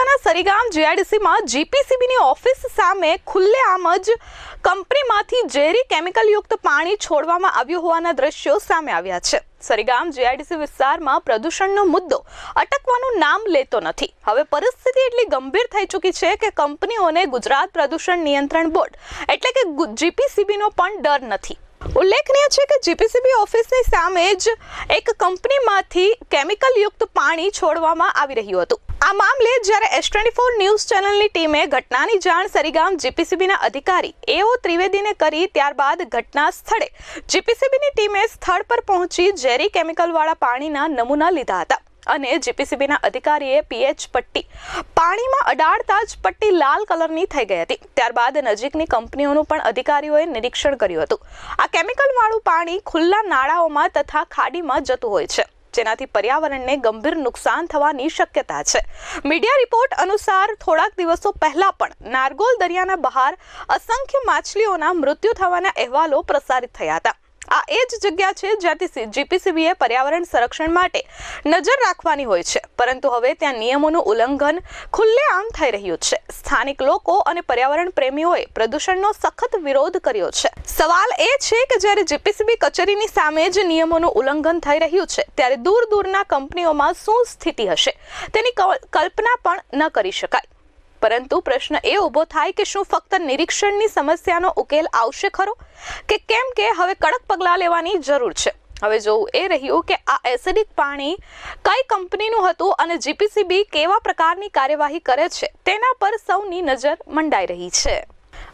તાલુકાના સરીગામ જીઆઈડીસીમાં જીપીસીબીની ઓફિસ સામે ખુલ્લેઆમ જ કંપનીમાંથી ઝેરી કેમિકલયુક્ત પાણી છોડવામાં આવ્યું હોવાના દ્રશ્યો સામે આવ્યા છે. સરીગામ જીઆઈડીસી વિસ્તારમાં પ્રદૂષણનો મુદ્દો અટકવાનું નામ લેતો નથી. હવે પરિસ્થિતિ એટલી ગંભીર થઈ ચૂકી છે કે કંપનીઓને ગુજરાત પ્રદૂષણ નિયંત્રણ બોર્ડ એટલે કે જીપીસીબીનો પણ ડર નથી. ઉલ્લેખનીય છે કે જીપીસીબી ઓફિસની સામે જ એક કંપનીમાંથી કેમિકલયુક્ત પાણી છોડવામાં આવી રહ્યું હતું. આ મામલે જ્યારે એસ ટ્વેન્ટી ફોર ન્યૂઝ ચેનલની ટીમે ઘટનાની જાણ સરીગામ જીપીસીબીના અધિકારી એઓ ત્રિવેદીને કરી ત્યારબાદ ઘટના સ્થળે જીપીસીબીની ટીમે સ્થળ પર પહોંચી ઝેરી કેમિકલવાળા પાણીના નમૂના લીધા હતા. અને જીપીસીબીના અધિકારીએ પીએચ પટ્ટી પાણીમાં અડાડતા જ પટ્ટી લાલ કલરની થઈ ગઈ હતી. ત્યારબાદ નજીકની કંપનીઓનું પણ અધિકારીઓએ નિરીક્ષણ કર્યું હતું. આ કેમિકલવાળું પાણી ખુલ્લા નાળાઓમાં તથા ખાડીમાં જતું હોય છે. જેનાથી પર્યાવરણને ગંભીર નુકસાન થવાની શક્યતા છે. મીડિયા રિપોર્ટ અનુસાર થોડાક દિવસો પહેલા પણ નારગોલ દરિયાના બહાર અસંખ્ય માછલીઓના મૃત્યુ થવાના અહેવાલો પ્રસારિત થયા હતા. આ એ જ જગ્યા છે જ્યાંથી જીપીસીબીએ પર્યાવરણ સંરક્ષણ માટે નજર રાખવાની હોય છે. પરંતુ હવે ત્યાં નિયમોનું ઉલ્લંઘન ખુલ્લેઆમ થઈ રહ્યું છે. સ્થાનિક લોકો અને પર્યાવરણ પ્રેમીઓએ પ્રદૂષણનો સખત વિરોધ કર્યો છે. સવાલ એ છે કે જ્યારે જીપીસીબી કચેરીની સામે જ નિયમોનું ઉલ્લંઘન થઈ રહ્યું છે, ત્યારે દૂર દૂરના કંપનીઓમાં શું સ્થિતિ હશે? તેની કલ- કલ્પના પણ ન કરી શકાય. પરંતુ પ્રશ્ન એ ઊભો થાય કે શું ફક્ત નિરીક્ષણની સમસ્યાનો ઉકેલ આવશે ખરો? કે કેમ કે હવે કડક પગલાં લેવાની જરૂર છે. હવે જોવું એ રહ્યું કે આ એસિડિક પાણી કઈ કંપનીનું હતું અને જીપીસીબી કેવા પ્રકારની કાર્યવાહી કરે છે તેના પર સૌની નજર મંડાઈ રહી છે.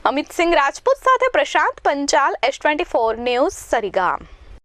અમિત સિંહ રાજપૂત સાથે Prashant Panchal, S twenty four news, Sarigam.